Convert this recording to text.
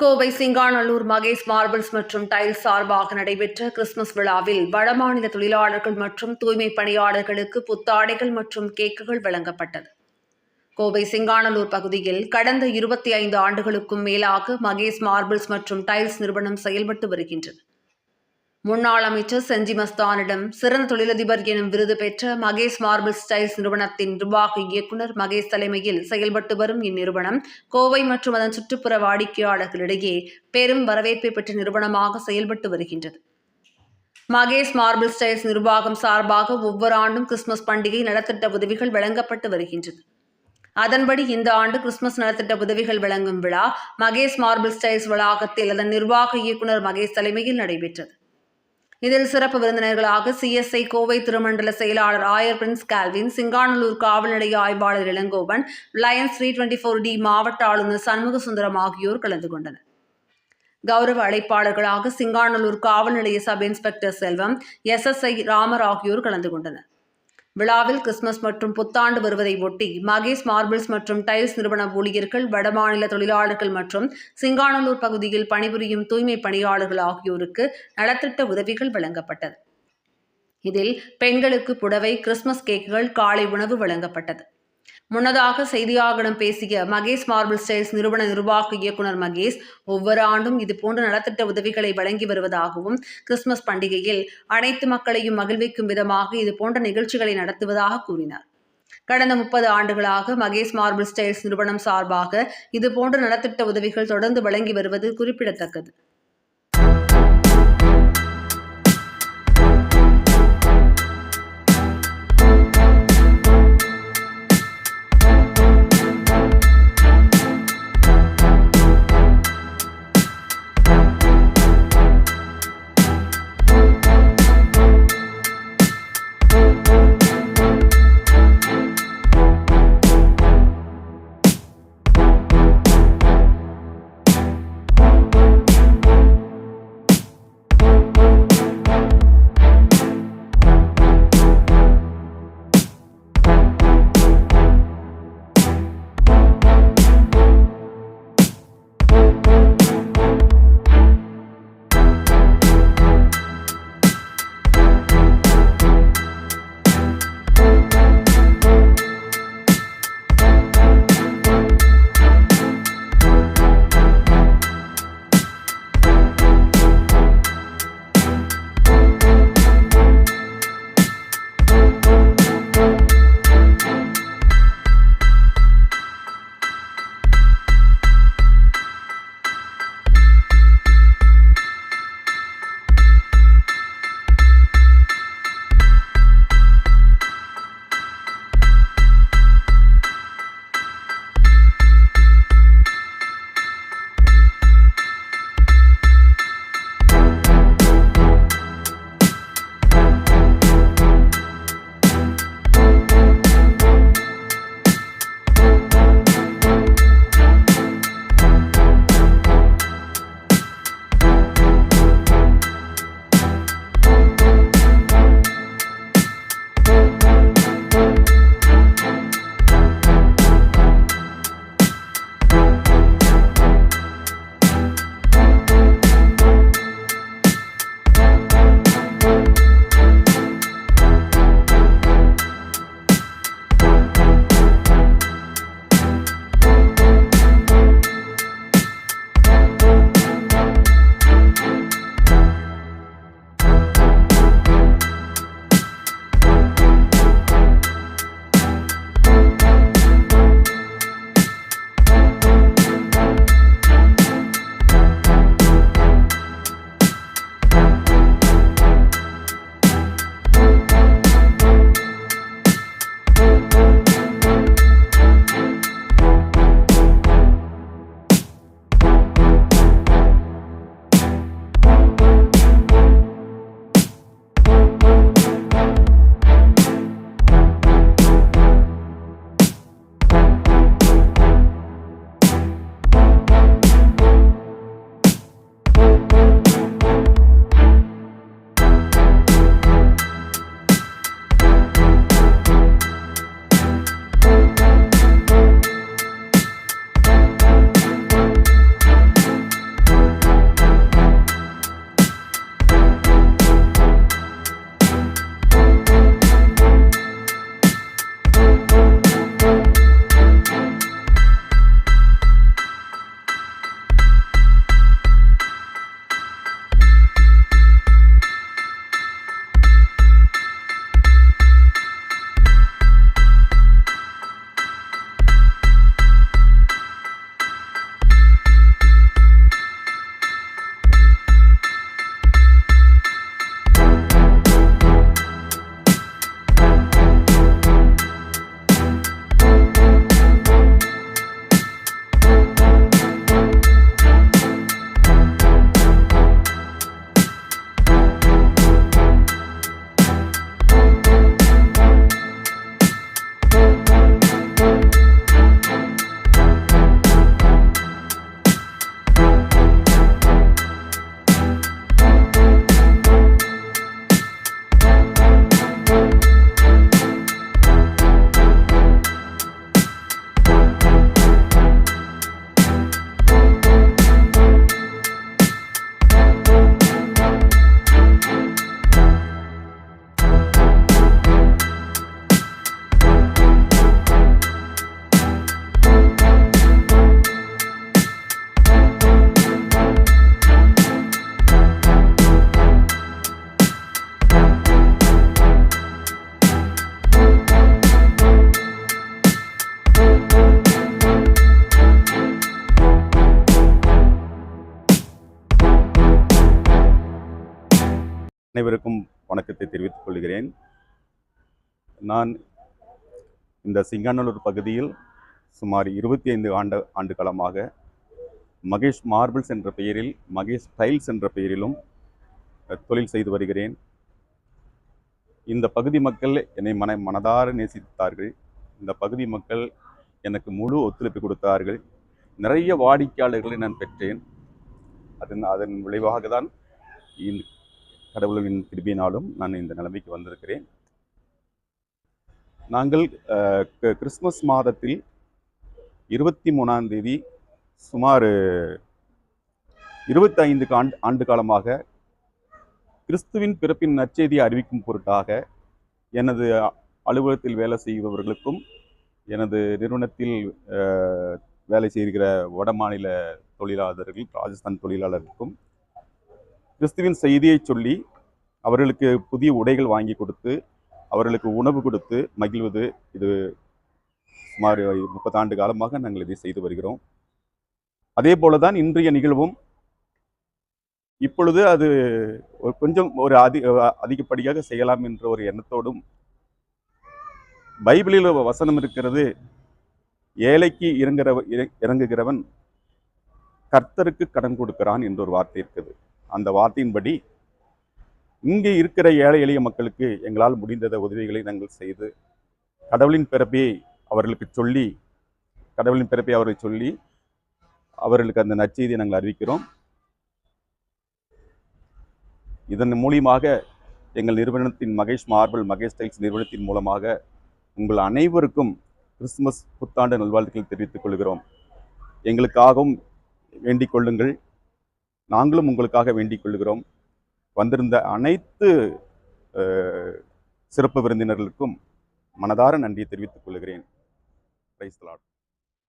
Kovai Singanallur Mahesh marbles மற்றும் tiles சார்பாக நடைபெற்ற கிறிஸ்துமஸ் விழாவில் வடமாநில தொழிலாளர்கள் மற்றும் தூய்மை பணியாளர்களுக்கு புத்தாடைகள் மற்றும் கேக்குகள் வழங்கப்பட்டது. கோவை சிங்காநல்லூர் பகுதியில் கடந்த இருபத்தி ஐந்து ஆண்டுகளுக்கும் மேலாக மகேஷ் மார்பிள்ஸ் மற்றும் டைல்ஸ் நிறுவனம் செயல்பட்டு வருகின்றது. முன்னாள் அமைச்சர் செஞ்சி மஸ்தானிடம் சிறந்த தொழிலதிபர் எனும் விருது பெற்ற மகேஷ் மார்பிள் ஸ்டைல்ஸ் நிறுவனத்தின் நிர்வாக இயக்குநர் மகேஷ் தலைமையில் செயல்பட்டு வரும் இந்நிறுவனம் கோவை மற்றும் அதன் சுற்றுப்புற வாடிக்கையாளர்களிடையே பெரும் வரவேற்பை பெற்ற நிறுவனமாக செயல்பட்டு வருகின்றது. மகேஷ் மார்பிள் ஸ்டைல்ஸ் நிர்வாகம் சார்பாக ஒவ்வொரு ஆண்டும் கிறிஸ்துமஸ் பண்டிகை நலத்திட்ட உதவிகள் வழங்கப்பட்டு வருகின்றது. அதன்படி இந்த ஆண்டு கிறிஸ்துமஸ் நலத்திட்ட உதவிகள் வழங்கும் விழா மகேஷ் மார்பிள் ஸ்டைல்ஸ் வளாகத்தில் அதன் நிர்வாக இயக்குநர் மகேஷ் தலைமையில் நடைபெற்றது. இதில் சிறப்பு விருந்தினர்களாக சிஎஸ்ஐ கோவை திருமண்டல செயலாளர் ஆயர் பிரின்ஸ் கால்வின் சிங்காநல்லூர் காவல் நிலைய ஆய்வாளர் Ilangovan Lions three twenty four D மாவட்ட ஆளுநர் சண்முக சுந்தரம் ஆகியோர் கலந்து கொண்டனர். கௌரவ அழைப்பாளர்களாக சிங்காநல்லூர் காவல் நிலைய sub inspector Selvam SSI Ramar ஆகியோர் கலந்து கொண்டனர். விழாவில் கிறிஸ்துமஸ் மற்றும் புத்தாண்டு வருவதை ஒட்டி மகேஷ் மார்பிள்ஸ் மற்றும் டைல்ஸ் நிறுவன ஊழியர்கள் வடமாநில தொழிலாளர்கள் மற்றும் சிங்கானலூர் பகுதியில் பணிபுரியும் தூய்மை பணியாளர்கள் ஆகியோருக்கு நலத்திட்ட உதவிகள் வழங்கப்பட்டது. இதில் பெண்களுக்கு புடவை கிறிஸ்துமஸ் கேக்குகள் காலை உணவு வழங்கப்பட்டது. முன்னதாக செய்தியாளர்களிடம் பேசிய மகேஷ் மார்பிள் ஸ்டைல்ஸ் நிறுவன நிர்வாக இயக்குனர் மகேஷ் ஒவ்வொரு ஆண்டும் இதுபோன்ற நலத்திட்ட உதவிகளை வழங்கி வருவதாகவும் கிறிஸ்துமஸ் பண்டிகையில் அனைத்து மக்களையும் மகிழ்விக்கும் விதமாக இதுபோன்ற நிகழ்ச்சிகளை நடத்துவதாக கூறினார். கடந்த முப்பது ஆண்டுகளாக மகேஷ் மார்பிள் ஸ்டைல்ஸ் நிறுவனம் சார்பாக இதுபோன்ற நலத்திட்ட உதவிகள் தொடர்ந்து வழங்கி வருவது குறிப்பிடத்தக்கது. அனைவருக்கும் வணக்கத்தை தெரிவித்துக் கொள்கிறேன். நான் இந்த சிங்காநல்லூர் பகுதியில் சுமார் இருபத்தி ஐந்து ஆண்டு ஆண்டு காலமாக மகேஷ் மார்பிள்ஸ் என்ற பெயரில் மகேஷ் டைல்ஸ் என்ற பெயரிலும் தொழில் செய்து வருகிறேன். இந்த பகுதி மக்கள் என்னை மன மனதார நேசித்தார்கள். இந்த பகுதி மக்கள் எனக்கு முழு ஒத்துழைப்பு கொடுத்தார்கள். நிறைய வாடிக்கையாளர்களை நான் பெற்றேன். அதன் அதன் விளைவாக தான் கடவுளின் கிருபியினாலும் நான் இந்த நிலைமைக்கு வந்திருக்கிறேன். நாங்கள் கிறிஸ்மஸ் கிறிஸ்துமஸ் மாதத்தில் இருபத்தி மூணாம் தேதி சுமார் இருபத்தைந்து ஆண்டு ஆண்டு காலமாக கிறிஸ்துவின் பிறப்பின் நற்செய்தியை அறிவிக்கும் பொருட்டாக எனது அலுவலகத்தில் வேலை செய்பவர்களுக்கும் எனது நிறுவனத்தில் வேலை செய்கிற வடமாநில தொழிலாளர்கள் ராஜஸ்தான் தொழிலாளர்களுக்கும் கிறிஸ்துவின் செய்தியை சொல்லி அவர்களுக்கு புதிய உடைகள் வாங்கி கொடுத்து அவர்களுக்கு உணவு கொடுத்து மகிழ்வது இது சுமார் முப்பத்தாண்டு காலமாக நாங்கள் இதை செய்து வருகிறோம். அதே போல தான் இன்றைய நிகழ்வும் இப்பொழுது அது ஒரு கொஞ்சம் ஒரு அதி அதிகப்படியாக செய்யலாம் என்ற ஒரு எண்ணத்தோடும் பைபிளில் வசனம் இருக்கிறது ஏழைக்கு இறங்குற இற- இறங்குகிறவன் கர்த்தருக்கு கடன் கொடுக்கிறான் என்ற ஒரு வார்த்தை இருக்குது. அந்த வார்த்தையின்படி இங்கே இருக்கிற ஏழை எளிய மக்களுக்கு எங்களால் முடிந்த உதவிகளை நாங்கள் செய்து கடவுளின் பிறப்பை அவர்களுக்கு சொல்லி கடவுளின் பிறப்பை அவரை சொல்லி அவர்களுக்கு அந்த நற்செய்தியை நாங்கள் அறிவிக்கிறோம். இதன் மூலியமாக எங்கள் நிறுவனத்தின் மகேஷ் மார்பிள் மகேஷ் டைல்ஸ் நிறுவனத்தின் மூலமாக உங்கள் அனைவருக்கும் கிறிஸ்துமஸ் புத்தாண்டு நல்வாழ்த்துக்கள் தெரிவித்துக் கொள்கிறோம். எங்களுக்காகவும் வேண்டிக் கொள்ளுங்கள். நாங்களும் உங்களுக்காக வேண்டிக் கொள்கிறோம். வந்திருந்த அனைத்து சிறப்பு விருந்தினர்களுக்கும் மனதார நன்றியை தெரிவித்துக் கொள்கிறேன். பிரைஸ்